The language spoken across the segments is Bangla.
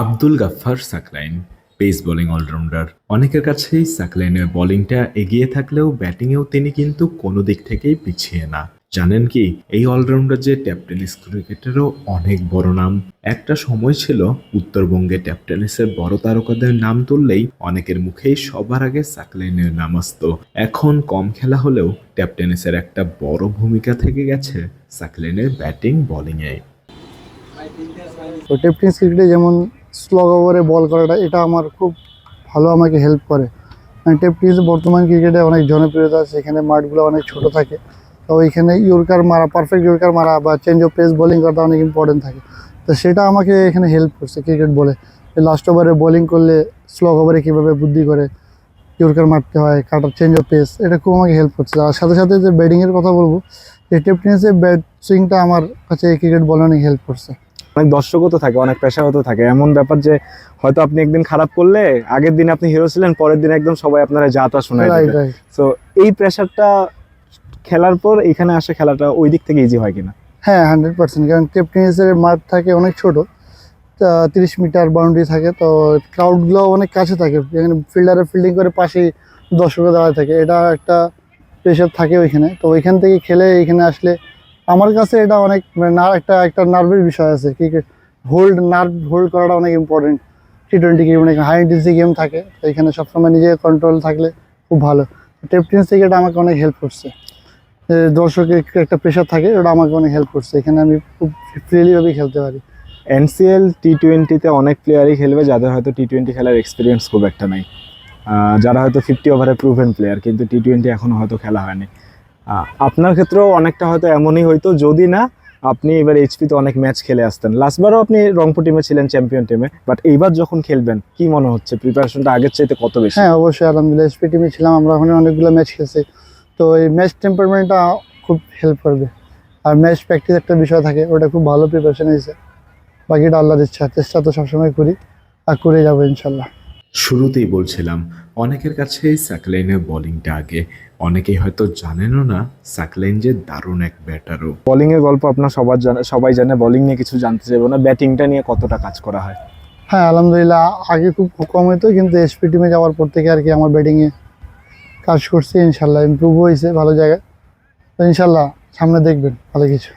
Abdul Gaffar Saqlain, pace bowling all rounder. অনেকের কাছেই সাকলাইনের বোলিংটা এগিয়ে থাকলেও ব্যাটিংয়েও তিনি কিন্তু কোনো দিক থেকেই পিছিয়ে না। জানেন কি, এই অলরাউন্ডার যে ট্যাপ টেনিস ক্রিকেটেরও অনেক বড় নাম। একটা সময় ছিল উত্তরবঙ্গে ট্যাপ টেনিসের বড় তারকাদের নাম তুললেই অনেকের মুখেই সবার আগে সাকলাইনের নাম আসতো। এখন কম খেলা হলেও ট্যাপ টেনিসের একটা বড় ভূমিকা থেকে গেছে সাকলাইনের ব্যাটিং বোলিংয়ে। তো টেপ ক্রিকেটে যেমন স্লগ ওভারে বল করাটা, এটা আমার খুব ভালো আমাকে হেল্প করে। মানে টেপ বর্তমান ক্রিকেটে অনেক জনপ্রিয়তা আছে এখানে মাঠগুলো অনেক ছোট থাকে। তো এখানে ইয়র্কার মারা পারফেক্ট ইয়র্কার মারা বা চেঞ্জ অফ পেস বোলিং করাটা অনেক ইম্পর্টেন্ট থাকে। তো সেটা আমাকে এখানে হেল্প করছে ক্রিকেট বলে। লাস্ট ওভারে বোলিং করলে স্লগ ওভারে কীভাবে বুদ্ধি করে ইয়র্কার মারতে হয়, কাটার চেঞ্জ অফ পেস এটা খুব আমাকে হেল্প করছে। আর সাথে সাথে যে ব্যাটিংয়ের কথা বলব, যে টেপ ব্যাট সুইংটা আমার কাছে ক্রিকেট বলে অনেক হেল্প করছে। অনেক দর্শকও তো থাকে অনেক পেশাও তো থাকে। এমন ব্যাপার যে হয়তো আপনি একদিন খারাপ করলে আগের দিন আপনি হিরো ছিলেন পরের দিন একদম সবাই আপনারা যা তা শোনায় তো এই প্রেশারটা খেলার পর এখানে আসে খেলাটা ওই দিক থেকে ইজি হয় কিনা? হ্যাঁ হান্ড্রেড পার্সেন্ট কারণ টেপ টেনিসের মাঠ থাকে অনেক ছোট তিরিশ মিটার বাউন্ডারি থাকে তো ক্রাউডগুলো অনেক কাছে থাকে। এখানে ফিল্ডারে ফিল্ডিং করে পাশেই দর্শকরা দাঁড়ায় থাকে। এটা একটা প্রেশার থাকে ওইখানে। তো ওইখান থেকে খেলে এখানে আসলে আমার কাছে এটা অনেক মানে না একটা একটা নার্ভের বিষয় আছে। ক্রিকেট হোল্ড নার্ভ হোল্ড করাটা অনেক ইম্পর্টেন্ট টি টোয়েন্টি গেম অনেক হাই ইন্টেন্সি গেম থাকে। এখানে সবসময় নিজে কন্ট্রোল থাকলে খুব ভালো। টেপ টেনিস থেকে এটা আমাকে অনেক হেল্প করছে। দর্শকের একটা প্রেশার থাকে, ওটা আমাকে অনেক হেল্প করছে। এখানে আমি খুব ফ্রিলিভাবে খেলতে পারি। এনসিএল টি টোয়েন্টিতে অনেক প্লেয়ারই খেলবে যাদের হয়তো টি টোয়েন্টি খেলার এক্সপিরিয়েন্স খুব একটা নাই। যারা হয়তো ফিফটি ওভারে প্রুভেন প্লেয়ার কিন্তু টি টোয়েন্টি এখনও হয়তো খেলা হয়নি। আপনার ক্ষেত্রেও অনেকটা হয়তো এমনই হয়তো যদি না, আপনি এবার এইচপিতে অনেক ম্যাচ খেলে আসতেন। লাস্টবারও আপনি রংপুর টিমে ছিলেন চ্যাম্পিয়ন টিমে বাট এইবার যখন খেলবেন, কি মনে হচ্ছে? প্রিপারেশনটা আগের চাইতে কত বেশি? হ্যাঁ অবশ্যই, আলহামদুলিল্লাহ এসপি টিমে ছিলাম, আমরা ওখানে অনেকগুলো ম্যাচ খেলছি। তো এই ম্যাচ টেম্পারমেন্টটা খুব হেল্প করবে। আর ম্যাচ প্র্যাকটিস একটা বিষয় থাকে, ওটা খুব ভালো প্রিপারেশন হয়েছে। বাকিটা আল্লাহর ইচ্ছা, চেষ্টা তো সবসময় করি, আর করে যাব ইনশাল্লাহ। শুরুতেই বলছিলাম অনেকের কাছেই সাকলাইনের বোলিংটা আগে অনেকেই হয়তো জানেনও না স্যাকলাইন যে দারুণ এক ব্যাটারও। বোলিং এর গল্প আপনার সবার জানে সবাই জানে বোলিং নিয়ে কিছু জানতে চাইব না ব্যাটিংটা নিয়ে কতটা কাজ করা হয়? হ্যাঁ আলহামদুলিল্লাহ আগে খুব কম হতো কিন্তু এসপি টিমে যাওয়ার পর থেকে আর কি আমার ব্যাটিংয়ে কাজ করছি ইনশাল্লাহ ইমপ্রুভ হয়েছে ভালো জায়গায়। তো ইনশাল্লাহ সামনে দেখবেন ভালো কিছু।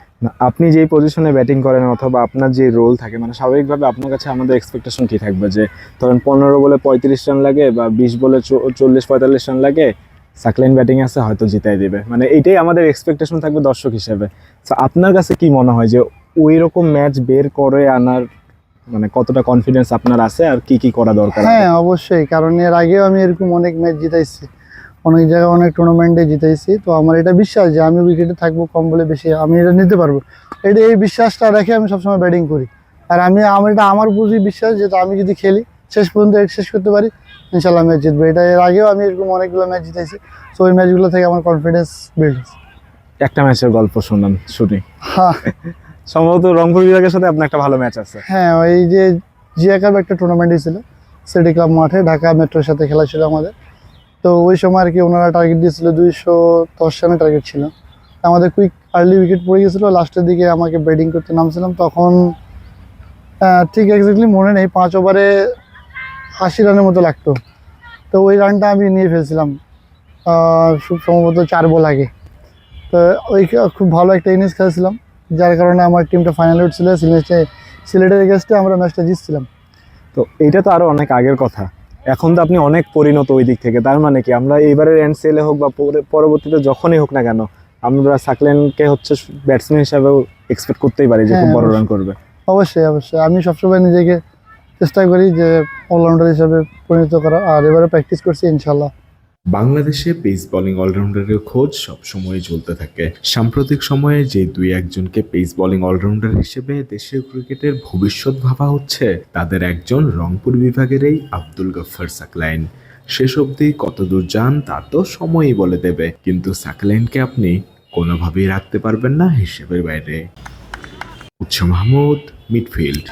আপনি যেই পজিশনে ব্যাটিং করেন অথবা আপনার যে রোল থাকে মানে স্বাভাবিকভাবে আপনার কাছে আমাদের এক্সপেকটেশন কী থাকবে? যে ধরেন পনেরো বলে পঁয়ত্রিশ রান লাগে বা বিশ বলে চল্লিশ, পঁয়তাল্লিশ রান লাগে সাকলাইন ব্যাটিং আছে, হয়তো জিতাই দেবে। মানে এইটাই আমাদের এক্সপেকটেশন থাকবে দর্শক হিসেবে। তো আপনার কাছে কি মনে হয় যে ওই রকম ম্যাচ বের করে আনার মানে কতটা কনফিডেন্স আপনার আছে আর কি কি করা দরকার? হ্যাঁ অবশ্যই। কারণ এর আগেও আমি এরকম অনেক ম্যাচ জিতাইছি। অনেক জায়গায় অনেক টুর্নামেন্টে জিতাইছি তো আমার এটা বিশ্বাস যে আমি উইকেটে থাকব কম বলে বেশি আমি এটা নিতে পারব। এটা এই বিশ্বাসটা রেখে আমি সবসময় ব্যাটিং করি। আর আমি আমার এটা আমার বুঝি বিশ্বাস যে আমি যদি খেলি শেষ পর্যন্ত এটা শেষ করতে পারি ইনশাল্লাহ ম্যাচ জিতবো। এটা এর আগেও আমি এরকম অনেকগুলো ম্যাচ জিতাইছি তো ওই ম্যাচগুলো থেকে আমার কনফিডেন্স বিল্ড হয়েছে। একটা ম্যাচের গল্প শুনান শুনি। হ্যাঁ। সম্ভবত রংপুর বিভাগের সাথে আপনার একটা ভালো ম্যাচ আছে। হ্যাঁ ওই যে জিয়া কাপ একটা টুর্নামেন্ট ছিল সিটি ক্লাব মাঠে ঢাকা মেট্রোর সাথে খেলা ছিল আমাদের। তো ওই সময় আর কি ওনারা টার্গেট দিয়েছিল দুইশো দশ রানের টার্গেট ছিল। আমাদের কুইক আর্লি উইকেট পড়ে গেছিল লাস্টের দিকে আমাকে ব্যাটিং করতে নামছিলাম, তখন ঠিক এক্স্যাক্টলি মনে নেই, পাঁচ ওভারে আশি রানের মতো লাগতো। তো ওই রানটা আমি নিয়ে ফেলছিলাম খুব সম্ভবত চার বল আগে। তো ওই খুব ভালো একটা ইনিংস খেলছিলাম, যার কারণে আমার টিমটা ফাইনাল উঠছিল, সিলেটে, সিলেটের এগেস্টে আমরা ম্যাচটা জিতছিলাম। তো এইটা তো আরও অনেক আগের কথা। এখন তো আপনি অনেক পরিণত ওই দিক থেকে তার মানে কি? আমরা এইবারের সেলে হোক বা পরবর্তীতে যখনই হোক না কেন আমরা সাকলেনকে হচ্ছে ব্যাটসম্যান হিসাবে এক্সপেক্ট করতেই পারি যে খুব হ্যাঁ, বড় রান করবে। অবশ্যই অবশ্যই। আমি সবসময় নিজেকে চেষ্টা করি যে অলরাউন্ডার হিসাবে পরিণত করা আর এবারে প্র্যাকটিস করছি ইনশাল্লাহ বাংলাদেশে পেস বোলিং অলরাউন্ডারের খোঁজ সবসময় চলতে থাকে। সাম্প্রতিক সময়ে যে দুই একজনকে পেস বোলিং অলরাউন্ডার হিসেবে দেশের ক্রিকেটের ভবিষ্যৎ ভাবা হচ্ছে, তাদের একজন রংপুর বিভাগের এই আব্দুল গফফার সাকলাইন। শেষ অবধি কতদূর যান তা তো সময়ই বলে দেবে, কিন্তু সাকলাইনকে আপনি কোনোভাবেই রাখতে পারবেন না হিসেবের বাইরে। উৎস মাহমুদ, মিডফিল্ড।